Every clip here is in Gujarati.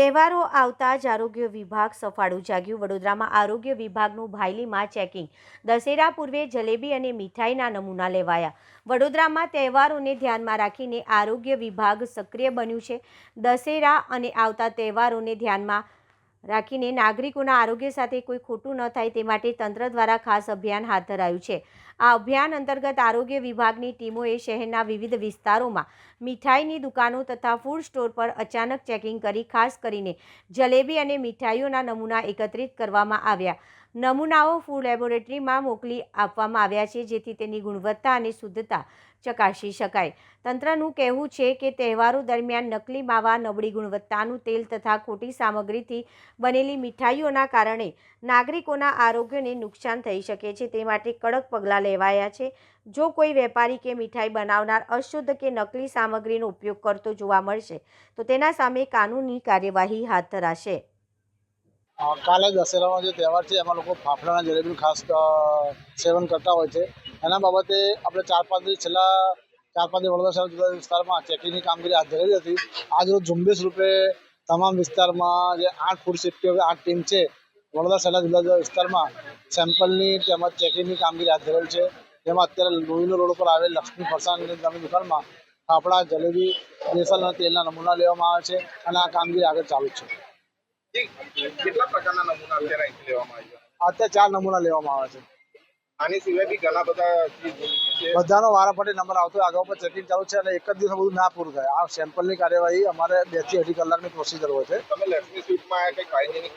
તહેવારો આવતા જ આરોગ્ય વિભાગ સફાળું જાગ્યું. વડોદરામાં આરોગ્ય વિભાગનું ભાયલીમાં ચેકિંગ. દશેરા પૂર્વે જલેબી અને મીઠાઈના નમૂના લેવાયા. વડોદરામાં તહેવારોને ધ્યાનમાં રાખીને આરોગ્ય વિભાગ સક્રિય બન્યું છે. દશેરા અને આવતા તહેવારોને ધ્યાનમાં રાખીને નાગરિકોના આરોગ્ય સાથે કોઈ ખોટું ન થાય તે માટે તંત્ર દ્વારા ખાસ અભિયાન હાથ ધરાયું છે. આ અભિયાન અંતર્ગત આરોગ્ય વિભાગની ટીમોએ શહેરના વિવિધ વિસ્તારોમાં મીઠાઈની દુકાનો તથા ફૂડ સ્ટોર પર અચાનક ચેકિંગ કરી, ખાસ કરીને જલેબી અને મીઠાઈઓના નમૂના એકત્રિત કરવામાં આવ્યા. નમૂનાઓ ફૂડ લેબોરેટરીમાં મોકલી આપવામાં આવ્યા છે, જેથી તેની ગુણવત્તા અને શુદ્ધતા ચકાસી શકાય. તંત્રનું કહેવું છે કે તહેવારો દરમિયાન નકલી માવા, નબળી ગુણવત્તાનું તેલ તથા ખોટી સામગ્રીથી બનેલી મીઠાઈઓના કારણે નાગરિકોના આરોગ્યને નુકસાન થઈ શકે છે. તે માટે કડક પગલાં લેવાયા છે. જો કોઈ વેપારી કે મીઠાઈ બનાવનાર અશુદ્ધ કે નકલી સામગ્રીનો ઉપયોગ કરતો જોવા મળશે, તો તેના સામે કાનૂની કાર્યવાહી હાથ ધરાશે. કાલે દશેરાનો જે તહેવાર છે, એમાં લોકો ફાફડાના જલેબીનું ખાસ સેવન કરતા હોય છે. એના બાબતે આપણે ચાર પાંચ દિવસ છેલ્લા, ચાર પાંચ વડોદરા શહેર જુદા વિસ્તારમાં ચેકિંગની કામગીરી હાથ ધરેલી હતી. આજરોજ ઝુંબેશ રૂપે તમામ વિસ્તારમાં જે આઠ ફૂડ સેફ્ટી આઠ ટીમ છે, વડોદરા શહેરના જુદા જુદા વિસ્તારમાં સેમ્પલની તેમજ ચેકિંગની કામગીરી હાથ ધરેલ છે. જેમાં અત્યારે લોહીનો રોડ ઉપર આવેલ લક્ષ્મી ફરસાણની નામની દુકાનમાં ફાફડા જલેબી બેસલ અને તેલના નમૂના લેવામાં આવે છે અને આ કામગીરી આગળ ચાલુ છે. કેટલા પ્રકારના નમૂના અત્યારે અહીંથી લેવામાં આવ્યા? અત્યારે ચાર નમૂના લેવામાં આવે છે. આની સિવાય બી ઘણા બધા. બધાનો વારાફરતી નંબર આવતો હોય. આગળ પર ચેકિંગ ચાલુ છે અને એક જ દિવસ બધું ના પૂરું થાય આ સેમ્પલની કાર્યવાહી અમારે બેથી અઢી કલાકની પ્રોસિજર હોય છે તમે લક્ષ્મી સ્વીટમાં હાઇજેનિક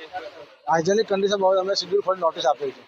હાઇજેનિક કન્ડિશન બાબતે અમે શેડ્યુલ ફરી નોટિસ આપી છે